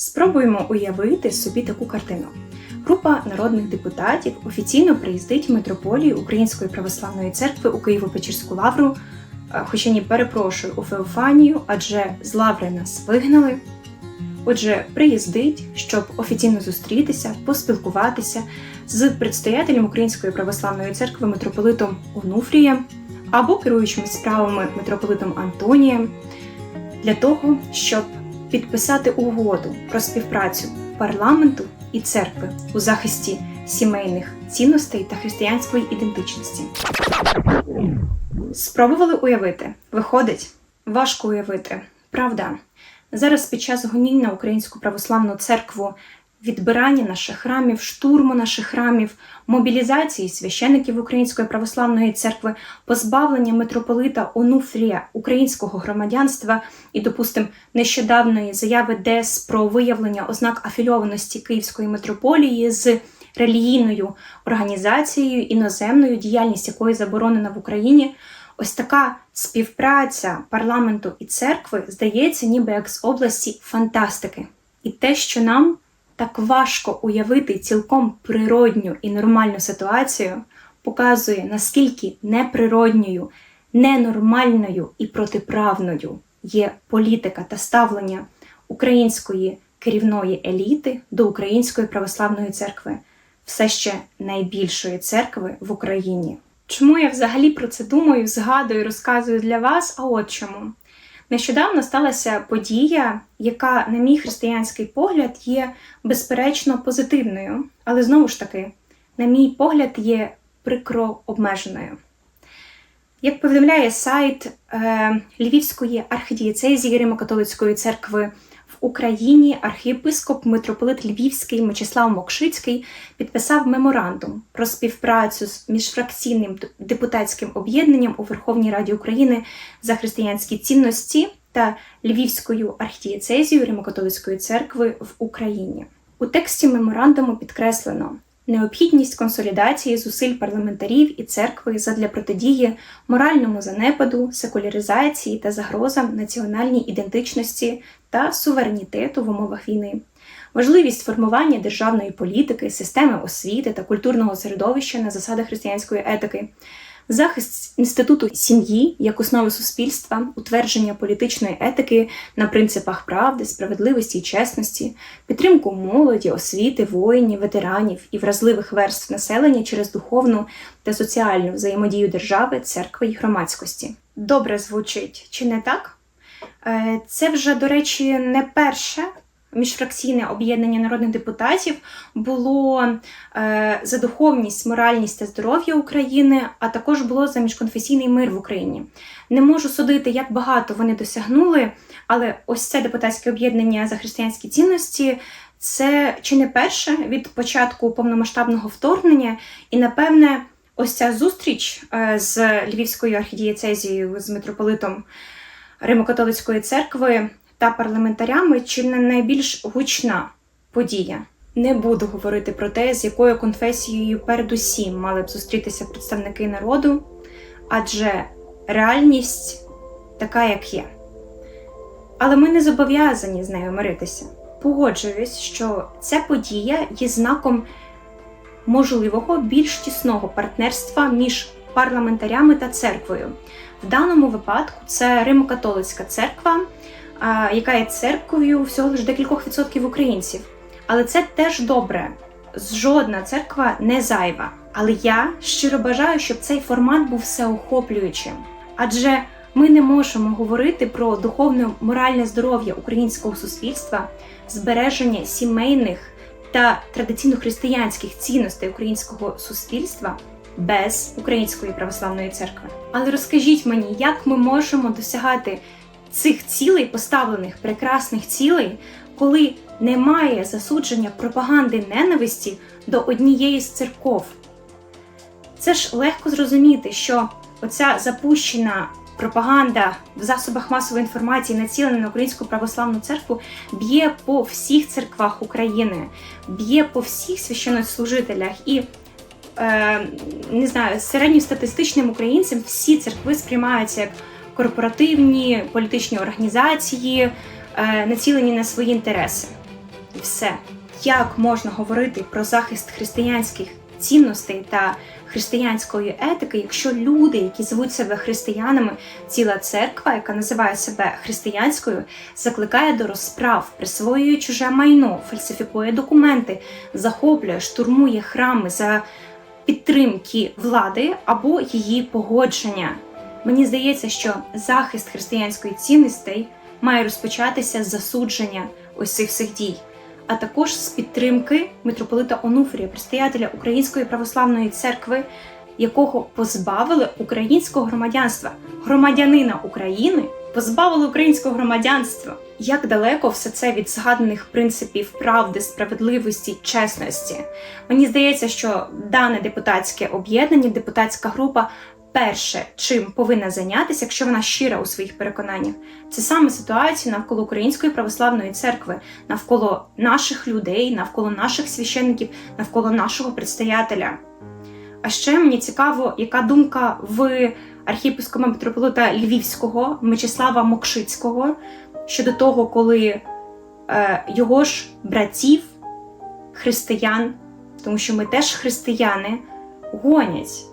Спробуємо уявити собі таку картину. Група народних депутатів офіційно приїздить в митрополію Української православної церкви у Києво-Печерську лавру, е, хоча ні перепрошую у Феофанію, адже з лаври нас вигнали. Отже, приїздить, щоб офіційно зустрітися, поспілкуватися з предстоятелем Української православної церкви митрополитом Онуфрієм або керуючим справами митрополитом Антонієм для того, щоб підписати угоду про співпрацю парламенту і церкви у захисті сімейних цінностей та християнської ідентичності. Спробували уявити? Виходить, важко уявити, правда. Зараз під час гонінь на Українську православну церкву, відбирання наших храмів, штурму наших храмів, мобілізації священиків Української православної церкви, позбавлення митрополита Онуфрія українського громадянства і, допустим, нещодавної заяви ДЕС про виявлення ознак афільованості Київської митрополії з релігійною організацією іноземною, діяльність якої заборонена в Україні. Ось така співпраця парламенту і церкви здається, ніби як з області фантастики. І те, що нам так важко уявити цілком природню і нормальну ситуацію, показує, наскільки неприродньою, ненормальною і протиправною є політика та ставлення української керівної еліти до Української православної церкви, все ще найбільшої церкви в Україні. Чому я взагалі про це думаю, згадую, розказую для вас? А от чому. Нещодавно сталася подія, яка, на мій християнський погляд, є безперечно позитивною, але знову ж таки, на мій погляд, є прикро обмеженою. Як повідомляє сайт е, Львівської архідієцезії Римо-католицької церкви в Україні, архієпископ митрополит Львівський Мечислав Мокшицький підписав меморандум про співпрацю з міжфракційним депутатським об'єднанням у Верховній Раді України за християнські цінності та Львівською архідієцезією Римо-католицької церкви в Україні. У тексті меморандуму підкреслено необхідність консолідації зусиль парламентарів і церкви задля протидії моральному занепаду, секуляризації та загрозам національній ідентичності та суверенітету в умовах війни, важливість формування державної політики, системи освіти та культурного середовища на засадах християнської етики. Захист інституту сім'ї як основи суспільства, утвердження політичної етики на принципах правди, справедливості і чесності, підтримку молоді, освіти, воїнів, ветеранів і вразливих верств населення через духовну та соціальну взаємодію держави, церкви і громадськості. Добре звучить, чи не так? Е, Це вже, до речі, не перше міжфракційне об'єднання народних депутатів було е, за духовність, моральність та здоров'я України, а також було за міжконфесійний мир в Україні. Не можу судити, як багато вони досягнули, але ось це депутатське об'єднання за християнські цінності. Це чи не перше від початку повномасштабного вторгнення, і напевне, ось ця зустріч е, з Львівською архідієцезією, з митрополитом Римо-католицької церкви та парламентарями чи не найбільш гучна подія. Не буду говорити про те, з якою конфесією передусім мали б зустрітися представники народу, адже реальність така, як є. Але ми не зобов'язані з нею миритися. Погоджуюсь, що ця подія є знаком можливого більш тісного партнерства між парламентарями та церквою. В даному випадку це Римо-католицька церква яка є церквою всього лише декількох відсотків українців. Але це теж добре. Жодна церква не зайва. Але я щиро бажаю, щоб цей формат був всеохоплюючим. Адже ми не можемо говорити про духовне моральне здоров'я українського суспільства, збереження сімейних та традиційно християнських цінностей українського суспільства без Української православної церкви. Але розкажіть мені, як ми можемо досягати цих цілей, поставлених прекрасних цілей, коли немає засудження пропаганди ненависті до однієї з церков. Це ж легко зрозуміти, що оця запущена пропаганда в засобах масової інформації, націлена на Українську православну церкву, б'є по всіх церквах України, б'є по всіх священнослужителях і. Е, не знаю, середньостатистичним українцям всі церкви сприймаються як корпоративні політичні організації, е, націлені на свої інтереси. і все. Як можна говорити про захист християнських цінностей та християнської етики, якщо люди, які звуть себе християнами, ціла церква, яка називає себе християнською, закликає до розправ, присвоює чуже майно, фальсифікує документи, захоплює, штурмує храми за підтримки влади або її погодження. Мені здається, що захист християнської цінностей має розпочатися з засудження ось цих дій, а також з підтримки митрополита Онуфрія, предстоятеля Української православної церкви, якого позбавили українського громадянства, громадянина України позбавили українського громадянства. Як далеко все це від згаданих принципів правди, справедливості, чесності? Мені здається, що дане депутатське об'єднання, депутатська група перше, чим повинна зайнятися, якщо вона щира у своїх переконаннях, це саме ситуація навколо Української православної церкви, навколо наших людей, навколо наших священників, навколо нашого предстоятеля. А ще мені цікаво, яка думка в архієпископа митрополита Львівського Мечислава Мокшицького щодо того, коли е, його ж братів, християн, тому що ми теж християни, гонять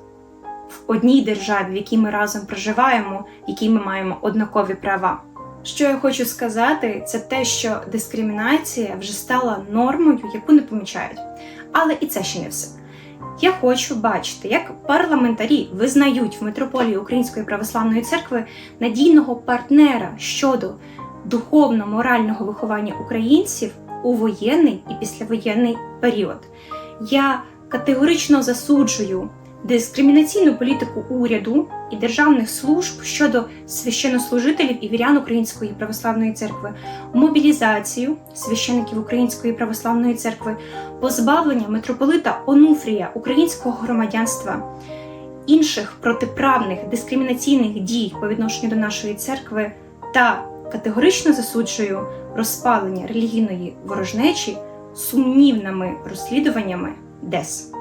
одній державі, в якій ми разом проживаємо, в якій ми маємо однакові права. Що я хочу сказати, це те, що дискримінація вже стала нормою, яку не помічають. Але і це ще не все. Я хочу бачити, як парламентарі визнають в митрополії Української православної церкви надійного партнера щодо духовно-морального виховання українців у воєнний і післявоєнний період. Я категорично засуджую дискримінаційну політику уряду і державних служб щодо священнослужителів і вірян Української православної церкви, мобілізацію священиків Української православної церкви, позбавлення митрополита Онуфрія українського громадянства, інших протиправних дискримінаційних дій по відношенню до нашої церкви та категорично засуджую розпалення релігійної ворожнечі сумнівними розслідуваннями ДЕС.